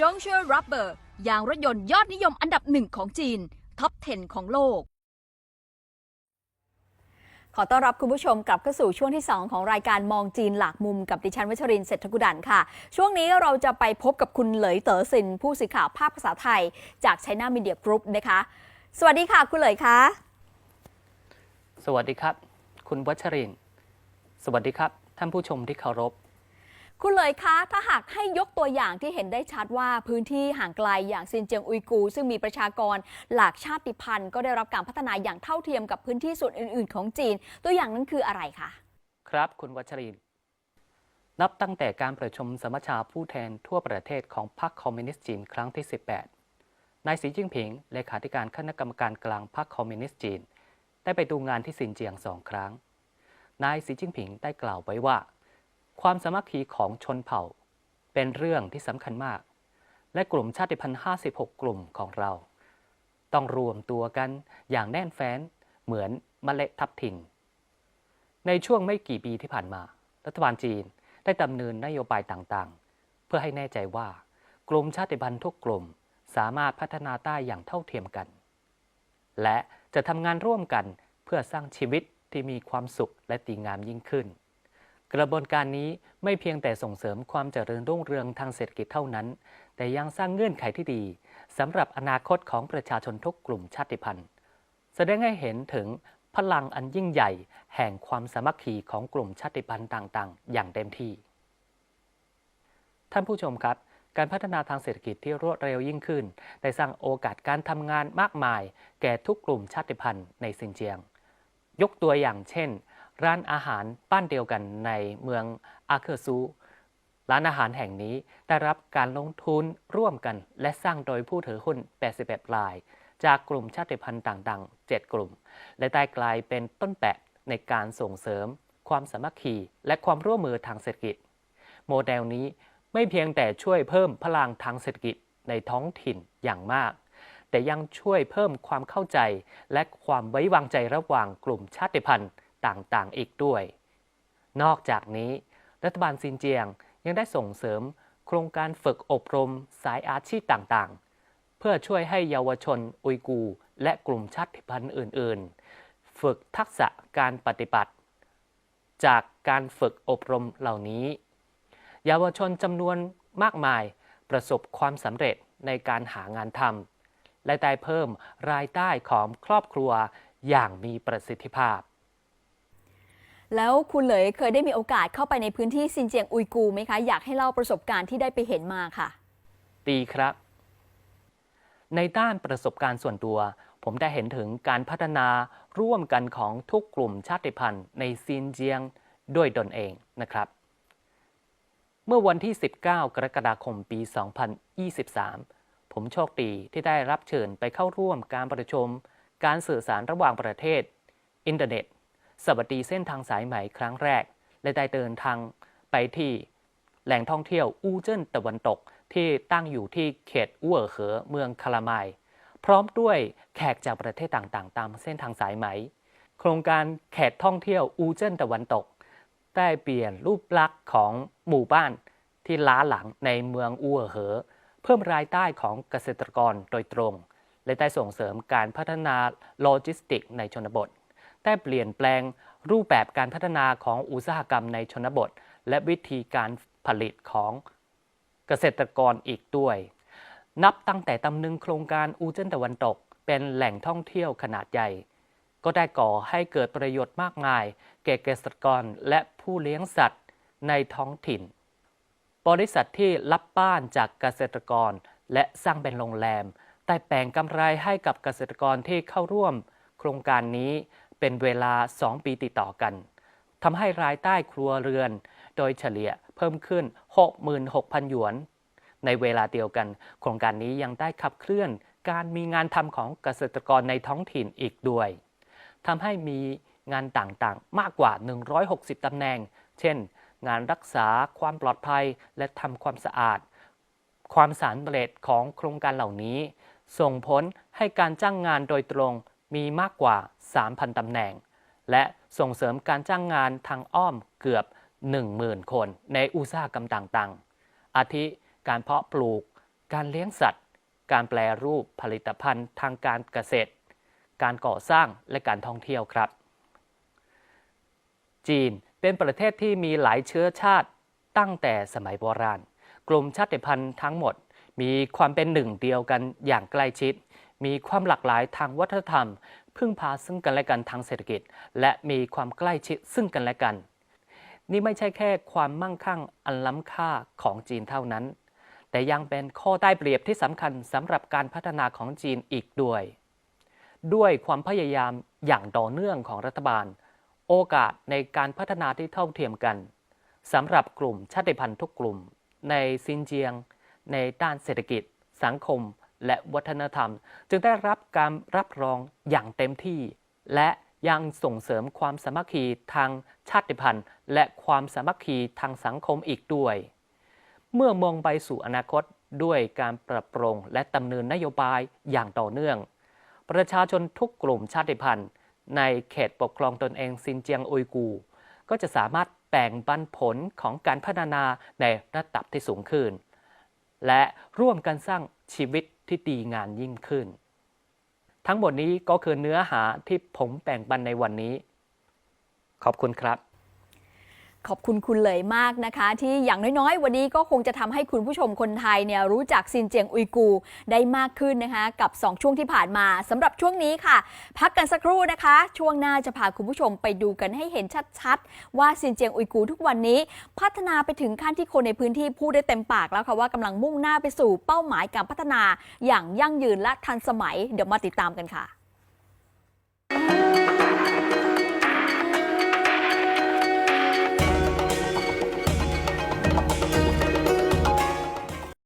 จงเชอร์รับเบอร์ยางรถยนต์ยอดนิยมอันดับหนึ่งของจีน ท็อป 10 ของโลก ขอต้อนรับคุณผู้ชมกลับเข้าสู่ช่วงที่ 2 ของรายการมองจีนหลากมุมกับดิฉันวัชรินเศรษฐกุดันค่ะ ช่วงนี้เราจะไปพบกับคุณเหลยเต๋อซิน ผู้สื่อข่าวภาคภาษาไทย จาก China Media Group นะคะ สวัสดีค่ะ คุณเหลยคะสวัสดีครับ คุณวัชริน สวัสดีครับ ท่านผู้ชมที่เคารพ คุณเลยคะ ถ้าหากให้ยกตัวอย่างที่เห็นได้ชัดว่าพื้นที่ห่างไกลอย่างซินเจียงอุยกู ซึ่งมีประชากรหลากชาติพันธุ์ ก็ได้รับการพัฒนาอย่างเท่าเทียมกับพื้นที่ส่วนอื่น ๆ ของจีน ตัวอย่างนั้นคืออะไรคะ ครับคุณวัชรินนับตั้งแต่การประชุมสมัชชาผู้แทนทั่วประเทศของพรรคคอมมิวนิสต์จีนครั้งที่ 18 นายสีจิ้งผิง เลขาธิการคณะกรรมการกลางพรรคคอมมิวนิสต์จีน ได้ไปดูงานที่ซินเจียงสองครั้ง นายสีจิ้งผิงได้กล่าวไว้ว่า ความสามัคคีของชนเผ่า เป็นเรื่องที่สำคัญมาก และกลุ่มชาติพันธุ์56 กลุ่มของเรา ต้องรวมตัวกันอย่างแน่นแฟ้นเหมือนมเมล็ดทับทินในช่วงไม่กี่ปีที่ผ่านมา รัฐบาลจีนได้ดำเนินนโยบายต่างๆ เพื่อให้แน่ใจว่ากลุ่มชาติพันธุ์ทุกกลุ่มสามารถพัฒนาได้อย่างเท่าเทียมกัน และจะทำงานร่วมกันเพื่อสร้างชีวิตที่มีความสุขและดีงามยิ่งขึ้น กระบวนการนี้ไม่เพียงแต่ส่งเสริมความเจริญรุ่งเรืองทางเศรษฐกิจเท่านั้น แต่ยังสร้างเงื่อนไขที่ดีสำหรับอนาคตของประชาชนทุกกลุ่มชาติพันธุ์ แสดงให้เห็นถึงพลังอันยิ่งใหญ่ แห่งความสามัคคีของกลุ่มชาติพันธุ์ต่างๆ อย่างเต็มที่ ท่านผู้ชมครับ การพัฒนาทางเศรษฐกิจที่รวดเร็วยิ่งขึ้น ได้สร้างโอกาสการทำงานมากมาย แก่ทุกกลุ่มชาติพันธุ์ในซินเจียง ยกตัวอย่างเช่น ร้านอาหารบ้านเดียวกันในเมืองอาเคอร์ซู ร้านอาหารแห่งนี้ได้รับการลงทุนร่วมกัน และสร้างโดยผู้ถือหุ้น 81 ราย จากกลุ่มชาติพันธุ์ต่างๆ 7 กลุ่ม และได้กลายเป็นต้นแบบในการส่งเสริม ความสามัคคีและความร่วมมือทางเศรษฐกิจ โมเดลนี้ไม่เพียงแต่ช่วยเพิ่มพลังทางเศรษฐกิจในท้องถิ่นอย่างมากแต่ยังช่วยเพิ่มความเข้าใจและความไว้วางใจระหว่างกลุ่มชาติพันธุ์ ต่างๆ อีกด้วย นอกจากนี้ รัฐบาลซินเจียงยังได้ส่งเสริมโครงการฝึกอบรมสายอาชีพต่างๆ เพื่อช่วยให้เยาวชนอุยกูร์และกลุ่มชาติพันธุ์อื่น ๆ ฝึกทักษะการปฏิบัติ จากการฝึกอบรมเหล่านี้ เยาวชนจำนวนมากมายประสบความสำเร็จในการหางานทำและได้เพิ่มรายได้ของครอบครัวอย่างมีประสิทธิภาพ แล้วคุณเหลยเคยได้มีโอกาสเข้าไปในพื้นที่ซินเจียงอุยกูไหมคะ อยากให้เล่าประสบการณ์ที่ได้ไปเห็นมาค่ะดีครับ ในด้านประสบการณ์ส่วนตัว ผมได้เห็นถึงการพัฒนาร่วมกันของทุกกลุ่มชาติพันธุ์ในซินเจียงด้วยตนเองนะครับ เมื่อวันที่ 19 กรกฎาคมปี 2023 ผมโชคดีที่ได้รับเชิญไปเข้าร่วมการประชุม การสื่อสารระหว่างประเทศ อินเทอร์เน็ต สวัสดีเส้นทางสายไหม่ครั้งแรก และได้เดินทางไปที่แหล่งท่องเที่ยวอูเจิ้นตะวันตกที่ตั้งอยู่ที่เขตอั่วเหอเมืองคาลามาย พร้อมด้วยแขกจากประเทศต่างๆ ตามเส้นทางสายไหม โครงการแขกท่องเที่ยวอูเจิ้นตะวันตก ได้เปลี่ยนรูปลักษณ์ของหมู่บ้านที่ล้าหลังในเมืองอั่วเหอ เพิ่มรายได้ของเกษตรกรโดยตรง และได้ส่งเสริมการพัฒนาโลจิสติกในชนบท ได้เปลี่ยนแปลงรูปแบบการพัฒนาของอุตสาหกรรมในชนบท และวิธีการผลิตของเกษตรกรอีกด้วย นับตั้งแต่ตำนึงโครงการอูเจนตะวันตก เป็นแหล่งท่องเที่ยวขนาดใหญ่ ก็ได้ก่อให้เกิดประโยชน์มากมาย แก่เกษตรกรและผู้เลี้ยงสัตว์ในท้องถิ่น บริษัทที่รับบ้านจากเกษตรกรและสร้างเป็นโรงแรมได้แบ่งกำไรให้กับเกษตรกรที่เข้าร่วม โครงการนี้ เป็นเวลา 2 ปีติดต่อกันทำให้รายได้ครัวเรือน โดยเฉลี่ยเพิ่มขึ้น 66,000 หยวน ในเวลาเดียวกัน โครงการนี้ยังได้ขับเคลื่อนการมีงานทำของเกษตรกรในท้องถิ่นอีกด้วยทำให้มีงานต่างๆ มากกว่า 160ตำแหน่ง เช่น งานรักษาความปลอดภัยและทำความสะอาด ความสำเร็จของโครงการเหล่านี้ ส่งผลให้การจ้างงานโดยตรง มีมากกว่า 3,000 ตำแหน่ง และส่งเสริมการจ้างงานทางอ้อมเกือบ 10,000 คนในอุตสาหกรรมต่างๆ อาทิการเพาะปลูก การเลี้ยงสัตว์ การแปลรูปผลิตภัณฑ์ทางการเกษตร การก่อสร้างและการท่องเที่ยวครับ จีนเป็นประเทศที่มีหลายเชื้อชาติตั้งแต่สมัยโบราณ กลุ่มชาติพันธุ์ทั้งหมดมีความเป็นหนึ่งเดียวกันอย่างใกล้ชิด มีความหลากหลายทางวัฒนธรรม พึ่งพาซึ่งกันและกันทางเศรษฐกิจ และมีความใกล้ชิดซึ่งกันและกัน นี่ไม่ใช่แค่ความมั่งคั่งอันล้ำค่าของจีนเท่านั้น แต่ยังเป็นข้อได้เปรียบที่สำคัญสำหรับการพัฒนาของจีนอีกด้วย ด้วยความพยายามอย่างต่อเนื่องของรัฐบาล โอกาสในการพัฒนาที่เท่าเทียมกันสำหรับกลุ่มชาติพันธุ์ทุกกลุ่ม ในซินเจียง ในด้านเศรษฐกิจ สังคม และวัฒนธรรม จึงได้รับการรับรองอย่างเต็มที่ และยังส่งเสริมความสามัคคีทางชาติพันธุ์ และความสามัคคีทางสังคมอีกด้วย เมื่อมองไปสู่อนาคตด้วยการปรับปรุงและดำเนินนโยบายอย่างต่อเนื่อง ประชาชนทุกกลุ่มชาติพันธุ์ ในเขตปกครองตนเองซินเจียงอุยกู ก็จะสามารถแบ่งปันผลของการพัฒนาในระดับที่สูงขึ้น และร่วมกันสร้างชีวิต ที่ดีงามยิ่งขึ้น ทั้งหมดนี้ก็คือเนื้อหาที่ผมแบ่งปันในวันนี้ ขอบคุณครับ ขอบคุณคุณเลยมากนะคะ ที่อย่างน้อยๆ วันนี้ก็คงจะทำให้คุณผู้ชมคนไทยเนี่ยรู้จักซินเจียงอุยกูได้มากขึ้นนะคะ กับ 2 ช่วงที่ผ่านมาสำหรับช่วงนี้ค่ะ พักกันสักครู่นะคะ ช่วงหน้าจะพาคุณผู้ชมไปดูกันให้เห็นชัดๆ ว่าซินเจียงอุยกูทุกวันนี้ พัฒนาไปถึงขั้นที่คนในพื้นที่พูดได้เต็มปากแล้วค่ะว่ากำลังมุ่งหน้าไปสู่เป้าหมายการพัฒนาอย่างยั่งยืนและทันสมัย เดี๋ยวมาติดตามกันค่ะ